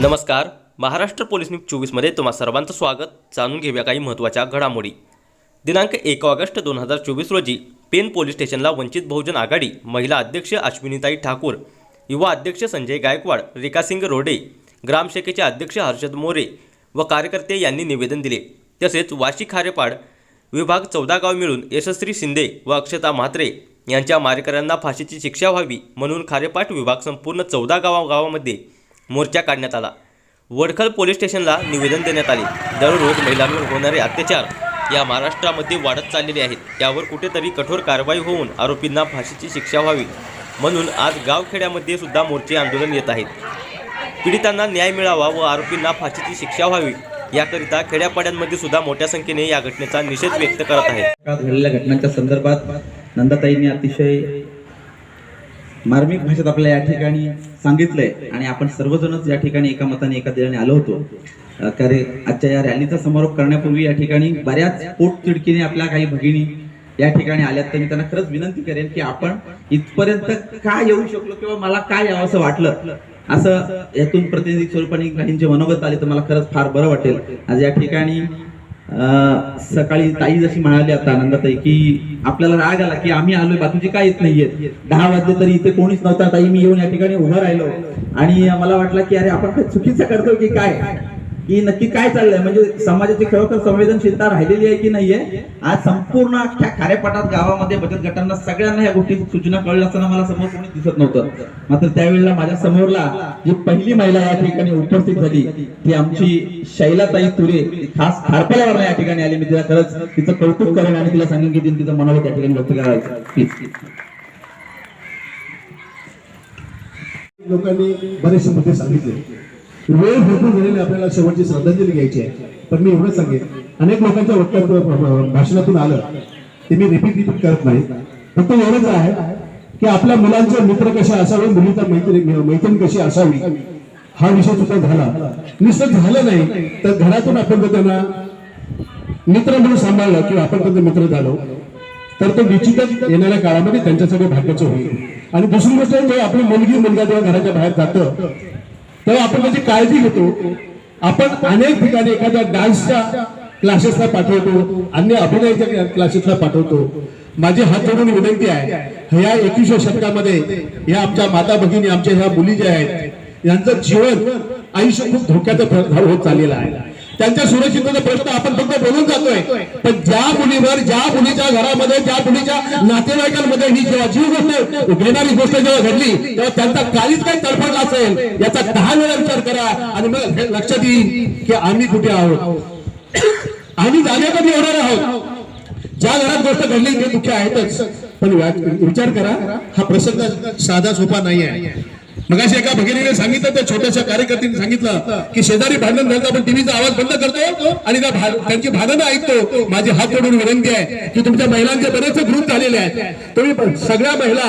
नमस्कार. Maharashtra police news चोवीसमध्ये तुम्हा सर्वांचं स्वागत. जाणून घेऊया काही महत्त्वाच्या घडामोडी. दिनांक एक ऑगस्ट दोन हजार चोवीस रोजी पेन पोलीस स्टेशनला वंचित बहुजन आघाडी महिला अध्यक्ष अश्विनीताई ठाकूर युवा अध्यक्ष संजय गायकवाड रेखासिंग रोडे ग्रामशाखेचे अध्यक्ष हर्षद मोरे व कार्यकर्ते यांनी निवेदन दिले. तसेच वाशी खारेपाड विभाग चौदा गाव मिळून यशस्वी शिंदे व अक्षता म्हात्रे यांच्या मारेकऱ्यांना फाशीची शिक्षा व्हावी म्हणून खारेपाट विभाग संपूर्ण चौदा गावा गावामध्ये मोर्चा काढण्यात आला. वडखल पोलीस स्टेशनला निवेदन देण्यात आले. दररोज महिलांवर होणारे अत्याचार या महाराष्ट्रामध्ये वाढत चाललेले आहेत. यावर कुठेतरी कठोर कारवाई होऊन आरोपींना फाशीची शिक्षा व्हावी. म्हणून आज गावखेड्यामध्ये सुद्धा मोर्चे आंदोलन येत आहेत. पीडितांना न्याय मिळावा व आरोपींना फाशीची शिक्षा व्हावी याकरिता खेड्यापाड्यांमध्ये सुद्धा मोठ्या संख्येने या घटनेचा निषेध व्यक्त करत आहेत. घडलेल्या घटनांच्या संदर्भात नंदाताईंनी अतिशय मार्मिक भाषेत आपल्याला या ठिकाणी सांगितलंय आणि आपण सर्वजणच या ठिकाणी एका मताने एका दिलाने आलो होतो. कारण आजच्या या रॅलीचा समारोप करण्यापूर्वी या ठिकाणी बऱ्याच पोट तिडकीने आपल्या काही भगिनी या ठिकाणी आल्यात. तर मी त्यांना खरंच विनंती करेन की आपण इथपर्यंत का येऊ शकलो किंवा मला काय यावं असं वाटलं? असं यातून प्रतिनिधी स्वरूपाने काहींचे मनोगत आले तर मला खरंच फार बरं वाटेल. आज या ठिकाणी सकाळी ताई जशी म्हणाली आता आनंदाताई की आपल्याला राग आला की आम्ही आलोय बाकीचे काय येत नाहीयेत दहा वाजले तरी इथे कोणीच नव्हता. ताई मी येऊन या ठिकाणी उभं राहिलो. आणि मला वाटलं की अरे आपण काय चुकीचं करतो की काय? की नक्की काय चाललंय? म्हणजे समाजाची खरोखर संवेदनशीलता राहिलेली आहे की नाहीये? आज संपूर्ण अख्ख्या खारेपाटात गावामध्ये बचत गटांना सगळ्यांना या गोष्टी सूचना कळल्या असताना मला समोर कोणी दिसत नव्हतं. मात्र त्यावेळेला माझ्या समोरला जी पहिली महिला या ठिकाणी उपस्थित झाली ती आमची शैलाताई तुरे खास खारपाल्यावर या ठिकाणी आली. मी तिला खरंच तिचं कौतुक करेन आणि तिला सांगेन की तिचं मनोगत त्या ठिकाणी व्यक्त करायचं प्लीज लोकांनी बरेचसे मुद्दे सांगितले. वेळ भरपूर झालेली आपल्याला शेवटची श्रद्धांजली घ्यायची आहे. पण मी एवढं सांगेन अनेक लोकांच्या वक्तव्य भाषणातून आलं ते मी रिपीट रिपीट करत नाही. फक्त एवढंच आहे की आपल्या मुलांचे मित्र कसे असावे मुलीचा मैत्री मैत्रीण कशी असावी हा विषय सुद्धा झाला. निश्चित झालं नाही तर घरातून आपण जर त्यांना मित्र म्हणून सांभाळलं किंवा आपण त्यांचे मित्र झालो तर तो निश्चितच येणाऱ्या काळामध्ये त्यांच्यासाठी भाग्याचं होईल. आणि दुसरी गोष्ट जेव्हा आपली मुलगी मुलगा जेव्हा घराच्या बाहेर जातं तेव्हा आपण त्याची काळजी घेतो. आपण अनेक ठिकाणी एखाद्या डान्सच्या क्लासेसला पाठवतो अन्य अभिनयाच्या क्लासेसला पाठवतो. माझी हात जोडून विनंती आहे ह्या एकविसव्या शतकामध्ये ह्या आमच्या माता भगिनी आमच्या ह्या मुली ज्या आहेत यांचं जीवन आयुष्य खूप धोक्याचं होत चाललेलं आहे. त्यांच्या सुरक्षिततेचा प्रश्न आपण फक्त बोलून जातोय. पण ज्या मुलीवर ज्या मुलीच्या घरामध्ये ज्या मुलीच्या नातेवाईकांमध्ये ही जेव्हा जीव गोष्ट घेणारी गोष्ट जेव्हा घडली तेव्हा त्यांचा काहीच काही तडफडला असेल याचा दहा वेळा विचार करा. आणि मग लक्षात येईल की आम्ही कुठे आहोत. आम्ही जागे कधी होणार आहोत. ज्या घरात गोष्ट घडली ते दुःख आहेतच. पण विचार करा. हा प्रसंग साधा सोपा नाही आहे मग एका भगिनीने सांगितलं त्या छोट्याशा कार्यकर्त्यांनी सांगितलं की शेजारी भांडण झालं आपण टीव्हीचा आवाज बंद करतो आणि त्या त्यांची भांडणं ऐकतो. माझी हात जोडून विनंती आहे की तुमच्या महिलांचे बरेचसे ग्रुप झालेले आहेत. तुम्ही पण सगळ्या महिला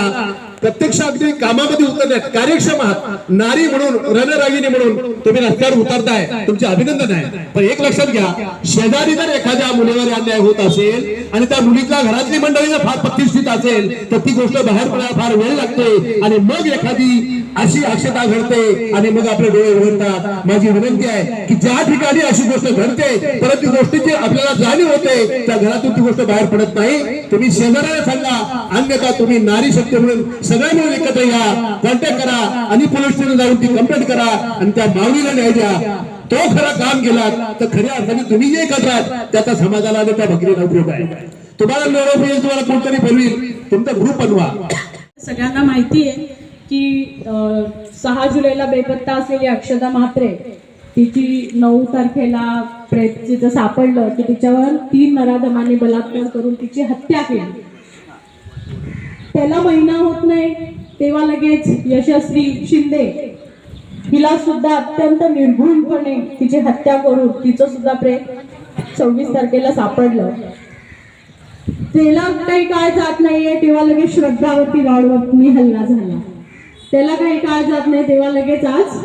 प्रत्यक्ष अगदी कामामध्ये उतरल्यात कार्यक्षम आहात. नारी म्हणून रणरागिनी म्हणून तुम्ही रस्त्यावर उतरताय तुमचे अभिनंदन आहे. पण एक लक्षात घ्या शेजारी जर एखाद्या मुलीवर अन्याय होत असेल आणि त्या मुलीतल्या घरातली मंडळी जर फार प्रतिष्ठित असेल तर ती गोष्ट बाहेर पडायला फार वेळ लागते आणि मग एखादी अशी अक्षता घडते आणि मग आपले डोळे उघडतात. माझी विनंती आहे की ज्या ठिकाणी अशी गोष्ट घडते परंतु गोष्टीची आपल्याला जाणीव होते त्या घरातून ती गोष्ट बाहेर पडत नाही. तुम्ही शेजाऱ्याला सांगा अन्यथा तुम्ही नारी शक्ती म्हणून सगळे मिळून एकत्र या कॉन्टॅक्ट करा आणि पोलीस स्टेशन जाऊन ती कंप्लेंट करा आणि त्या मागणीला न्याय द्या. तो खरा काम केला तर खऱ्या अर्थाने तुम्ही जे करतात त्याचा समाजाला आणि त्या भगिनीला उपयोग आहे. तुम्हाला निरोप येईल तुम्हाला कोणतरी बोलवील? तुमचा ग्रुप बनवा. सगळ्यांना माहिती आहे की सहा जुलैला बेपत्ता असलेली अक्षता म्हात्रे तिची नऊ तारखेला प्रेत तिचं सापडलं की तिच्यावर तीन नराधमांनी बलात्कार करून तिची हत्या केली. त्याला महिना होत नाही. तेव्हा लगेच यशस्वी शिंदे हिला सुद्धा अत्यंत निर्घुणपणे तिची हत्या करून तिचं सुद्धा प्रेम सव्वीस तारखेला सापडलं. त्याला काही काळ जात नाहीये तेव्हा लगेच श्रद्धावरती वाढवरती हल्ला झाला. त्याला काही काळ जात नाही तेव्हा लगेच आज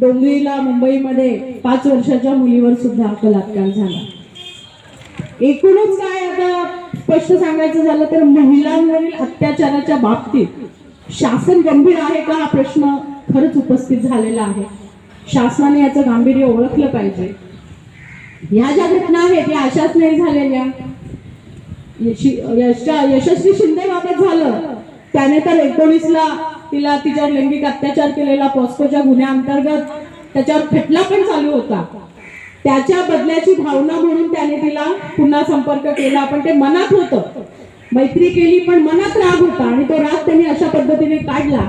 डोंगरीला मुंबईमध्ये पाच वर्षाच्या मुलीवर सुद्धा बलात्कार झाला. एकूणच काय आता स्पष्ट सांगायचं झालं तर महिलांवरील अत्याचाराच्या बाबतीत शासन गंभीर आहे का? हा प्रश्न खरंच उपस्थित झालेला आहे. शासनाने याचं गांभीर्य ओळखलं पाहिजे. ह्या ज्या घटना आहेत या अशाच नाही झालेल्या यशस्वी शिंदे बाबत झालं त्याने तर एकोणीसला तिला तिच्यावर लैंगिक अत्याचार केलेला पॉस्कोच्या गुन्ह्याअंतर्गत त्याच्यावर खटला पण चालू होता. त्याच्या बदल्याची भावना म्हणून त्याने तिला पुन्हा संपर्क केला. पण ते मनात होतं. मैत्री केली पण मनात राग होता आणि तो राग त्यांनी अशा पद्धतीने काढला.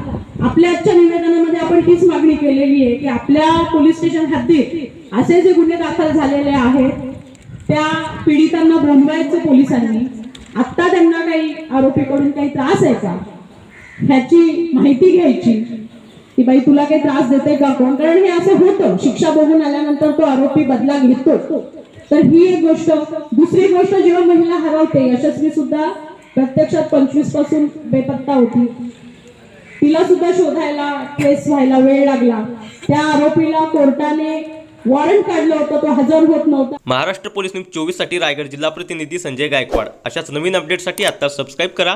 आपल्या आजच्या निवेदनामध्ये आपण हीच मागणी केलेली आहे की आपल्या पोलीस स्टेशन हद्दीत असे जे गुन्हे दाखल झालेले आहेत त्या पीडितांना बोलवायचं पोलिसांनी. आत्ता त्यांना काही आरोपीकडून काही त्रास आहे का? ह्याची माहिती घ्यायची. की बाई तुला काही त्रास देते का कोण? कारण हे असं होतं. शिक्षा बघून आल्यानंतर तो आरोपी बदला घेतो. तर ही एक गोष्ट. दुसरी गोष्ट जेव्हा महिला हरवते यशस्वी सुद्धा प्रत्यक्षात पंचवीसपासून बेपत्ता होती. तिला सुद्धा शोधायला केस व्हायला वेळ लागला. त्या आरोपीला कोर्टाने वॉरंट काढलं होतं. तो हजर होत नव्हता. महाराष्ट्र पोलीस न्यूज चोवीससाठी रायगड जिल्हा प्रतिनिधी संजय गायकवाड. अशाच नवीन अपडेटसाठी आता सबस्क्राईब करा.